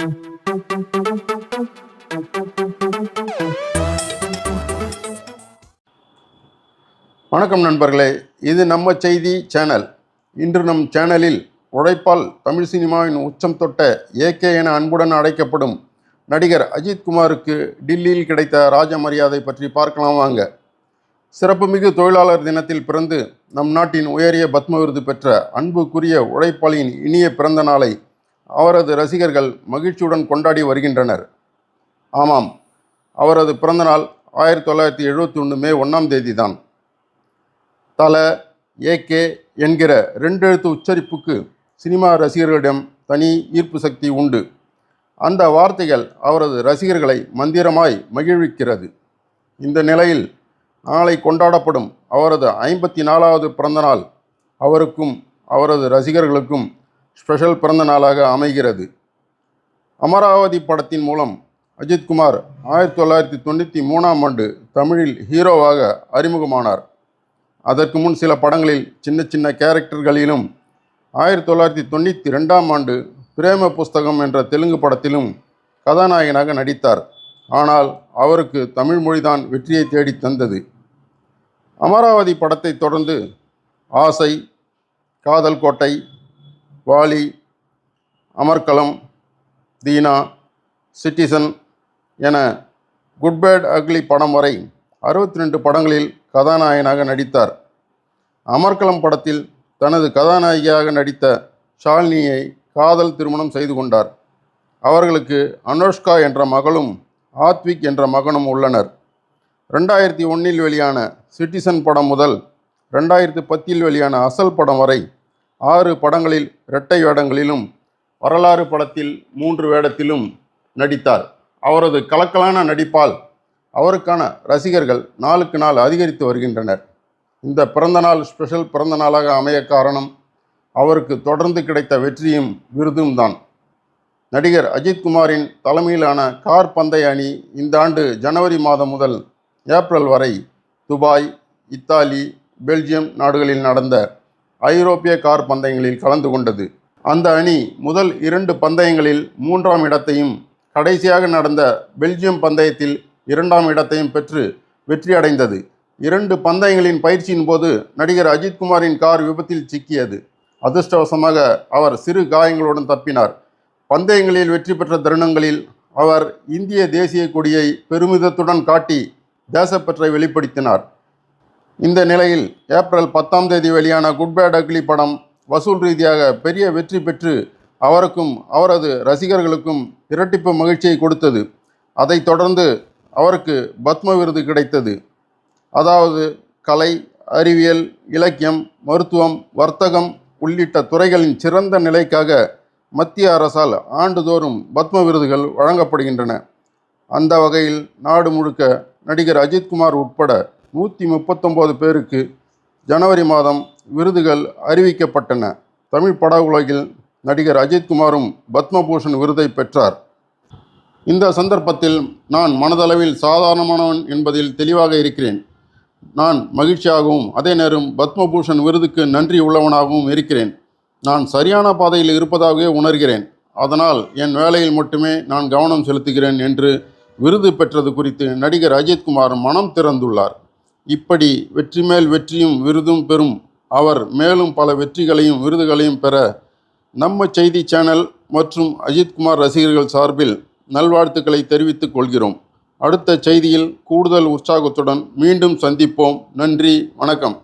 வணக்கம் நண்பர்களே இது நம்ம செய்தி சேனல். இன்று நம் சேனலில் உழைப்பால் தமிழ் சினிமாவின் உச்சம் தொட்ட ஏகே என அன்புடன் அழைக்கப்படும் நடிகர் அஜித் குமாருக்கு டில்லியில் கிடைத்த ராஜ மரியாதை பற்றி பார்க்கலாம் வாங்க. சிறப்புமிகு தொழிலாளர் தினத்தில் பிறந்து நம் நாட்டின் உயரிய பத்ம விருது பெற்ற அன்புக்குரிய உழைப்பாளியின் இனிய பிறந்த நாளை அவரது ரசிகர்கள் மகிழ்ச்சியுடன் கொண்டாடி வருகின்றனர். ஆமாம் அவரது பிறந்தநாள் ஆயிரத்தி தொள்ளாயிரத்தி எழுபத்தி ஒன்று மே ஒன்றாம் தேதி தான் தல ஏகே என்கிற ரெண்டெழுத்து உச்சரிப்புக்கு சினிமா ரசிகர்களிடம் தனி ஈர்ப்பு சக்தி உண்டு. அந்த வார்த்தைகள் அவரது ரசிகர்களை மந்திரமாய் மகிழ்விக்கிறது. இந்த நிலையில் நாளை கொண்டாடப்படும் அவரது ஐம்பத்தி நாலாவது பிறந்தநாள் அவருக்கும் அவரது ரசிகர்களுக்கும் ஸ்பெஷல் பிறந்த நாளாக அமைகிறது. அமராவதி படத்தின் மூலம் அஜித்குமார் ஆயிரத்தி தொள்ளாயிரத்தி தொண்ணூற்றி மூணாம் ஆண்டு தமிழில் ஹீரோவாக அறிமுகமானார். அதற்கு முன் சில படங்களில் சின்ன சின்ன கேரக்டர்களிலும் ஆயிரத்தி தொள்ளாயிரத்தி தொண்ணூற்றி ரெண்டாம் ஆண்டு பிரேம புஸ்தகம் என்ற தெலுங்கு படத்திலும் கதாநாயகனாக நடித்தார். ஆனால் அவருக்கு தமிழ் மொழிதான் வெற்றியை தேடித் தந்தது. அமராவதி படத்தை தொடர்ந்து ஆசை காதல் கோட்டை வாலி அமர்கலம் தீனா சிட்டிசன் என குட் பேட் அக்லி படம் வரை அறுபத்தி ரெண்டு படங்களில் கதாநாயகனாக நடித்தார். அமர்கலம் படத்தில் தனது கதாநாயகியாக நடித்த ஷாலினியை காதல் திருமணம் செய்து கொண்டார். அவர்களுக்கு அனுஷ்கா என்ற மகளும் ஆத்விக் என்ற மகனும் உள்ளனர். ரெண்டாயிரத்தி ஒன்றில் வெளியான சிட்டிசன் படம் முதல் ரெண்டாயிரத்தி பத்தில் வெளியான அசல் படம் வரை ஆறு படங்களில் இரட்டை வேடங்களிலும் வரலாறு படத்தில் மூன்று வேடத்திலும் நடித்தார். அவரது கலக்கலான நடிப்பால் அவருக்கான ரசிகர்கள் நாளுக்கு நாள் அதிகரித்து வருகின்றனர். இந்த பிறந்தநாள் ஸ்பெஷல் பிறந்தநாளாக அமைய காரணம் அவருக்கு தொடர்ந்து கிடைத்த வெற்றியும் விருதும் தான். நடிகர் அஜித்குமாரின் தலைமையிலான கார் பந்தய அணி இந்த ஆண்டு ஜனவரி மாதம் முதல் ஏப்ரல் வரை துபாய் இத்தாலி பெல்ஜியம் நாடுகளில் நடந்த ஐரோப்பிய கார் பந்தயங்களில் கலந்து கொண்டது. அந்த அணி முதல் இரண்டு பந்தயங்களில் மூன்றாம் இடத்தையும் கடைசியாக நடந்த பெல்ஜியம் பந்தயத்தில் இரண்டாம் இடத்தையும் பெற்று வெற்றியடைந்தது இரண்டு பந்தயங்களின் பயிற்சியின் போது நடிகர் அஜித்குமாரின் கார் விபத்தில் சிக்கியது. அதிர்ஷ்டவசமாக அவர் சிறு காயங்களுடன் தப்பினார். பந்தயங்களில் வெற்றி பெற்ற தருணங்களில் அவர் இந்திய தேசிய கொடியை பெருமிதத்துடன் காட்டி தேசப்பற்றை வெளிப்படுத்தினார். இந்த நிலையில் ஏப்ரல் பத்தாம் தேதி வெளியான குட் பேட் அக்லி படம் வசூல் ரீதியாக பெரிய வெற்றி பெற்று அவருக்கும் அவரது ரசிகர்களுக்கும் இரட்டிப்பு மகிழ்ச்சியை கொடுத்தது. அதைத் தொடர்ந்து அவருக்கு பத்ம விருது கிடைத்தது. அதாவது கலை அறிவியல் இலக்கியம் மருத்துவம் வர்த்தகம் உள்ளிட்ட துறைகளின் சிறந்த நிலைக்காக மத்திய அரசால் ஆண்டுதோறும் பத்ம விருதுகள் வழங்கப்படுகின்றன. அந்த வகையில் நாடு முழுக்க நடிகர் அஜித்குமார் உட்பட நூற்றி முப்பத்தொம்போது பேருக்கு ஜனவரி மாதம் விருதுகள் அறிவிக்கப்பட்டன. தமிழ் பட உலகில் நடிகர் அஜித்குமாரும் பத்மபூஷன் விருதை பெற்றார். இந்த சந்தர்ப்பத்தில் நான் மனதளவில் சாதாரணமானவன் என்பதில் தெளிவாக இருக்கிறேன். நான் மகிழ்ச்சியாகவும் அதே நேரம் பத்மபூஷன் விருதுக்கு நன்றி உள்ளவனாகவும் இருக்கிறேன். நான் சரியான பாதையில் இருப்பதாகவே உணர்கிறேன். அதனால் என் வேலையில் மட்டுமே நான் கவனம் செலுத்துகிறேன் என்று விருது பெற்றது குறித்து நடிகர் அஜித்குமார் மனம் திறந்துள்ளார். இப்படி வெற்றி மேல் வெற்றியும் விருதும் பெறும் அவர் மேலும் பல வெற்றிகளையும் விருதுகளையும் பெற நம்ம செய்தி சேனல் மற்றும் அஜித்குமார் ரசிகர்கள் சார்பில் நல்வாழ்த்துக்களை தெரிவித்துக் கொள்கிறோம். அடுத்த செய்தியில் கூடுதல் உற்சாகத்துடன் மீண்டும் சந்திப்போம். நன்றி வணக்கம்.